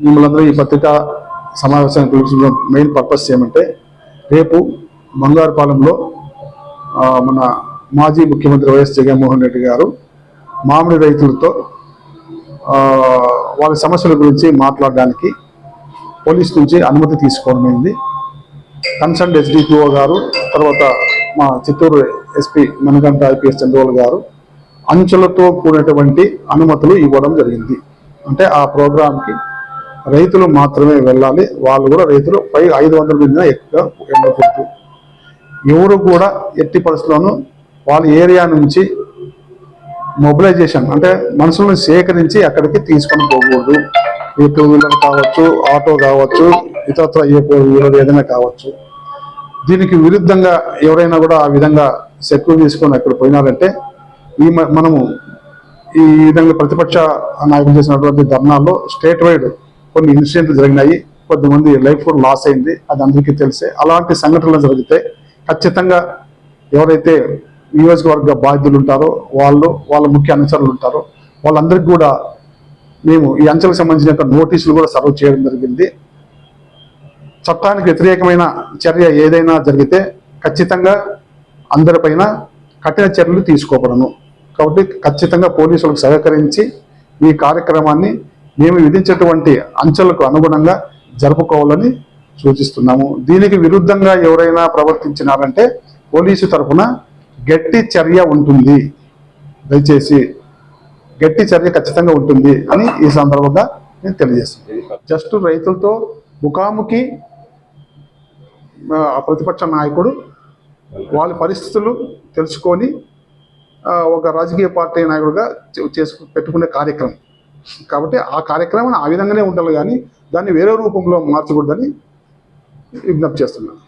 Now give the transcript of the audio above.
మిమ్మల్ని ఈ పత్రికా సమావేశానికి పిలిచిన మెయిన్ పర్పస్ ఏమంటే రేపు బంగారుపాలెంలో మన మాజీ ముఖ్యమంత్రి వైఎస్ జగన్మోహన్ రెడ్డి గారు మామిడి రైతులతో వాళ్ళ సమస్యల గురించి మాట్లాడడానికి పోలీస్ నుంచి అనుమతి తీసుకోవడమైంది. కన్సర్న్ ఎస్డిపిఓ గారు తర్వాత మా చిత్తూరు ఎస్పీ మణికంఠ ఐపీఎస్ చంద్రబాబు గారు అంచులతో కూడినటువంటి అనుమతులు ఇవ్వడం జరిగింది. అంటే ఆ ప్రోగ్రాంకి రైతులు మాత్రమే వెళ్ళాలి. వాళ్ళు కూడా రైతులు పై ఐదు వందల మంది ఎక్కువ వెళ్ళకూడదు ఎవరు కూడా ఎట్టి పరిస్థితుల్లోనూ వాళ్ళ ఏరియా నుంచి మొబిలైజేషన్ అంటే మనుషులను సేకరించి అక్కడికి తీసుకొని పోకూడదు. ఈ టూ వీలర్ కావచ్చు ఆటో కావచ్చు ఇతరత్ర ఏ ఫోర్ వీలర్ ఏదైనా కావచ్చు. దీనికి విరుద్ధంగా ఎవరైనా కూడా ఆ విధంగా సెక్యూర్ తీసుకొని అక్కడ పోయినారంటే ఈ మ- మనము ఈ విధంగా ప్రతిపక్ష నాయకులు చేసినటువంటి ధర్నాల్లో స్టేట్ వైడ్ కొన్ని ఇన్సిడెంట్లు జరిగినాయి. కొంతమంది లైఫ్ కూడా లాస్ అయింది. అది అందరికీ తెలిసే. అలాంటి సంఘటనలు జరిగితే ఖచ్చితంగా ఎవరైతే నియోజకవర్గ బాధ్యులు ఉంటారో వాళ్ళు వాళ్ళ ముఖ్య అనుచరులు ఉంటారో వాళ్ళందరికీ కూడా మేము ఈ అంచెలకు సంబంధించిన నోటీసులు కూడా సర్వ్ చేయడం జరిగింది. చట్టానికి వ్యతిరేకమైన చర్య ఏదైనా జరిగితే ఖచ్చితంగా అందరిపైన కఠిన చర్యలు తీసుకోబడను. కాబట్టి ఖచ్చితంగా పోలీసులకు సహకరించి ఈ కార్యక్రమాన్ని మేము విధించేటువంటి అంచెలకు అనుగుణంగా జరుపుకోవాలని సూచిస్తున్నాము. దీనికి విరుద్ధంగా ఎవరైనా ప్రవర్తించినారంటే పోలీసు తరఫున గట్టి చర్య ఉంటుంది. దయచేసి గట్టి చర్య ఖచ్చితంగా ఉంటుంది అని ఈ సందర్భంగా నేను తెలియజేస్తుంది జస్ట్ రైతులతో ముఖాముఖి ప్రతిపక్ష నాయకుడు వాళ్ళ పరిస్థితులు తెలుసుకొని ఒక రాజకీయ పార్టీ నాయకుడిగా చేసు చేసుకు పెట్టుకునే కార్యక్రమం. కాబట్టి ఆ కార్యక్రమం ఆ విధంగానే ఉండాలి కానీ దాన్ని వేరే రూపంలో మార్చకూడదని విజ్ఞప్తి చేస్తున్నాను.